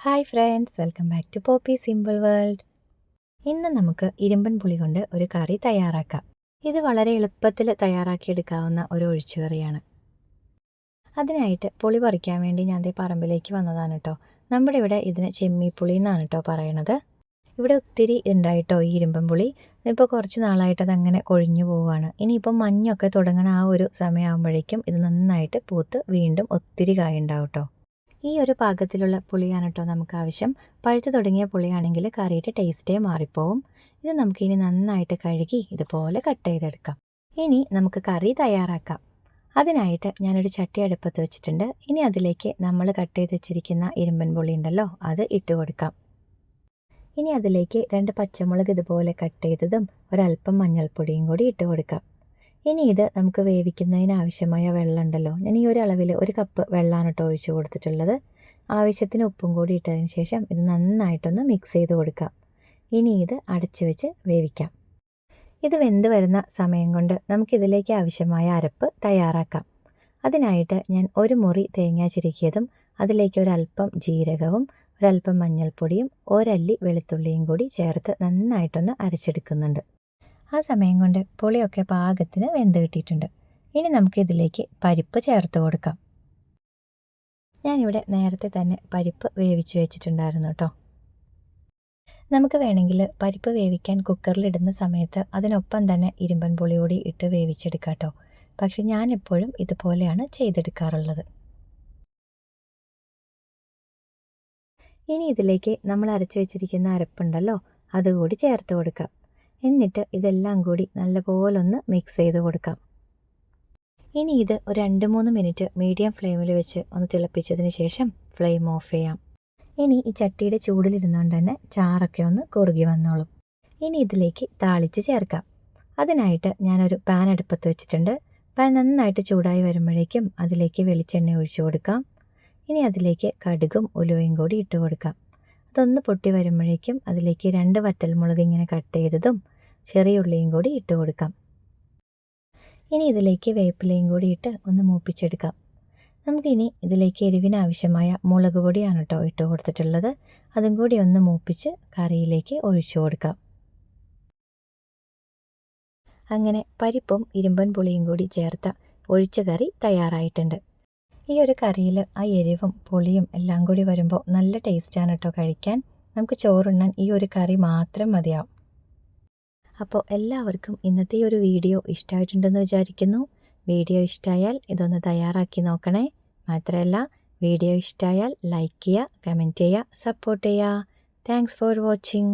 Hi friends welcome back to poppy simple world ഇന്ന് നമുക്ക് ഇരുമ്പൻ പുളി കൊണ്ട് ഒരു കറി തയ്യാറാക്കാം. ഇത് വളരെ എളുപ്പത്തിൽ തയ്യാറാക്കിയെടുക്കാവുന്ന ഒരു ഒഴിച്ചുകറിയാണ് അതിനായിട്ട് പുളി പറിക്കാൻ വേണ്ടി ഞാൻ ദേ പറമ്പിലേക്ക് വന്നതാണ് കേട്ടോ നമ്മുടെ ഇവിടെ ഇതിന് ചെമ്മിപ്പുളി എന്നാണ് കേട്ടോ പറയണത്. ഇവിടെ ഒത്തിരി ഉണ്ടായിട്ടോ ഈ ഇരുമ്പൻ പുളി. ഇപ്പോൾ കുറച്ച് നാളായിട്ട് അതങ്ങനെ കൊഴിഞ്ഞു പോവുകയാണ്. ഇനിയിപ്പോൾ മഞ്ഞൊക്കെ തുടങ്ങണ ആ ഒരു സമയമാകുമ്പോഴേക്കും ഇത് നന്നായിട്ട് പൂത്ത് വീണ്ടും ഒത്തിരി കായ ഉണ്ടാവും കേട്ടോ ഈ ഒരു പാകത്തിലുള്ള പുളിയാണ് കേട്ടോ നമുക്ക് ആവശ്യം. പഴുത്തു തുടങ്ങിയ പുളിയാണെങ്കിൽ കറിയുടെ ടേസ്റ്റേ മാറിപ്പോവും. ഇത് നമുക്കിനി നന്നായിട്ട് കഴുകി ഇതുപോലെ കട്ട് ചെയ്തെടുക്കാം. ഇനി നമുക്ക് കറി തയ്യാറാക്കാം. അതിനായിട്ട് ഞാനൊരു ചട്ടി അടുപ്പത്ത് വെച്ചിട്ടുണ്ട്. ഇനി അതിലേക്ക് നമ്മൾ കട്ട് ചെയ്ത് വെച്ചിരിക്കുന്ന ഇരുമ്പൻ പുളി ഉണ്ടല്ലോ അത് ഇട്ട് കൊടുക്കാം. ഇനി അതിലേക്ക് രണ്ട് പച്ചമുളക് ഇതുപോലെ കട്ട് ചെയ്തതും ഒരല്പം മഞ്ഞൾപ്പൊടിയും കൂടി ഇട്ട് കൊടുക്കാം. ഇനി ഇത് നമുക്ക് വേവിക്കുന്നതിന് ആവശ്യമായ വെള്ളം ഉണ്ടല്ലോ ഞാൻ ഈ ഒരു അളവിൽ ഒരു കപ്പ് വെള്ളമാണ് കേട്ടോ ഒഴിച്ച് കൊടുത്തിട്ടുള്ളത്. ആവശ്യത്തിന് ഉപ്പും കൂടി ഇട്ടതിന് ശേഷം ഇത് നന്നായിട്ടൊന്ന് മിക്സ് ചെയ്ത് കൊടുക്കാം. ഇനി ഇത് അടച്ചു വെച്ച് വേവിക്കാം. ഇത് വെന്ത് വരുന്ന സമയം കൊണ്ട് നമുക്കിതിലേക്ക് ആവശ്യമായ അരപ്പ് തയ്യാറാക്കാം. അതിനായിട്ട് ഞാൻ ഒരു മുറി തേങ്ങ ചിരുക്കിയതും അതിലേക്ക് ഒരല്പം ജീരകവും ഒരല്പം മഞ്ഞൾപ്പൊടിയും ഒരല്ലി വെളുത്തുള്ളിയും കൂടി ചേർത്ത് നന്നായിട്ടൊന്ന് അരച്ചെടുക്കുന്നുണ്ട്. ആ സമയം കൊണ്ട് പുളിയൊക്കെ പാകത്തിന് വെന്ത് കിട്ടിയിട്ടുണ്ട്. ഇനി നമുക്ക് ഇതിലേക്ക് പരിപ്പ് ചേർത്ത് കൊടുക്കാം. ഞാനിവിടെ നേരത്തെ തന്നെ പരിപ്പ് വേവിച്ച് വെച്ചിട്ടുണ്ടായിരുന്നു കേട്ടോ നമുക്ക് വേണമെങ്കിൽ പരിപ്പ് വേവിക്കാൻ കുക്കറിലിടുന്ന സമയത്ത് അതിനൊപ്പം തന്നെ ഇരുമ്പൻ പുളിയോടി ഇട്ട് വേവിച്ചെടുക്കാം കേട്ടോ പക്ഷെ ഞാൻ എപ്പോഴും ഇതുപോലെയാണ് ചെയ്തെടുക്കാറുള്ളത്. ഇനി ഇതിലേക്ക് നമ്മൾ അരച്ചു വെച്ചിരിക്കുന്ന അരപ്പുണ്ടല്ലോ അതുകൂടി ചേർത്ത് കൊടുക്കാം. എന്നിട്ട് ഇതെല്ലാം കൂടി നല്ലപോലെ ഒന്ന് മിക്സ് ചെയ്ത് കൊടുക്കാം. ഇനി ഇത് ഒരു രണ്ട് മൂന്ന് മിനിറ്റ് മീഡിയം ഫ്ലെയിമിൽ വെച്ച് ഒന്ന് തിളപ്പിച്ചതിന് ശേഷം ഫ്ലെയിം ഓഫ് ചെയ്യാം. ഇനി ഈ ചട്ടിയുടെ ചൂടിലിരുന്നുകൊണ്ട് തന്നെ ചാറൊക്കെ ഒന്ന് കുറുകി വന്നോളും. ഇനി ഇതിലേക്ക് താളിച്ച് ചേർക്കാം. അതിനായിട്ട് ഞാനൊരു പാൻ അടുപ്പത്ത് വെച്ചിട്ടുണ്ട്. പാൻ നന്നായിട്ട് ചൂടായി വരുമ്പോഴേക്കും അതിലേക്ക് വെളിച്ചെണ്ണ ഒഴിച്ചു കൊടുക്കാം. ഇനി അതിലേക്ക് കടുകും ഉലുവയും കൂടി ഇട്ട് കൊടുക്കാം. അതൊന്ന് പൊട്ടി വരുമ്പോഴേക്കും അതിലേക്ക് രണ്ട് വറ്റൽമുളക് ഇങ്ങനെ കട്ട് ചെയ്തതും ചെറിയ ഉള്ളിയും കൂടി ഇട്ട് കൊടുക്കാം. ഇനി ഇതിലേക്ക് വേപ്പിലയും കൂടി ഇട്ട് ഒന്ന് മൂപ്പിച്ചെടുക്കാം. നമുക്കിനി ഇതിലേക്ക് എരിവിന് ആവശ്യമായ മുളക് പൊടിയാണ് കേട്ടോ ഇട്ട് കൊടുത്തിട്ടുള്ളത്. അതും കൂടി ഒന്ന് മൂപ്പിച്ച് കറിയിലേക്ക് ഒഴിച്ചു കൊടുക്കാം. അങ്ങനെ പരിപ്പും ഇരുമ്പൻ പുളിയും കൂടി ചേർത്ത ഒഴിച്ച കറി തയ്യാറായിട്ടുണ്ട്. ഈ ഒരു കറിയിൽ ആ എരിവും പുളിയും എല്ലാം കൂടി വരുമ്പോൾ നല്ല ടേസ്റ്റാണ് കേട്ടോ കഴിക്കാൻ. നമുക്ക് ചോറുണ്ണാൻ ഈ ഒരു കറി മാത്രം മതിയാവും. അപ്പോൾ എല്ലാവർക്കും ഇന്നത്തെ ഒരു വീഡിയോ ഇഷ്ടമായിട്ടുണ്ടെന്ന് വിചാരിക്കുന്നു. വീഡിയോ ഇഷ്ടമായാൽ ഇതൊന്ന് തയ്യാറാക്കി നോക്കണേ. മാത്രമല്ല വീഡിയോ ഇഷ്ടമായാൽ ലൈക്ക് ചെയ്യുക കമന്റ് ചെയ്യുക സപ്പോർട്ട് ചെയ്യുക. Thanks for watching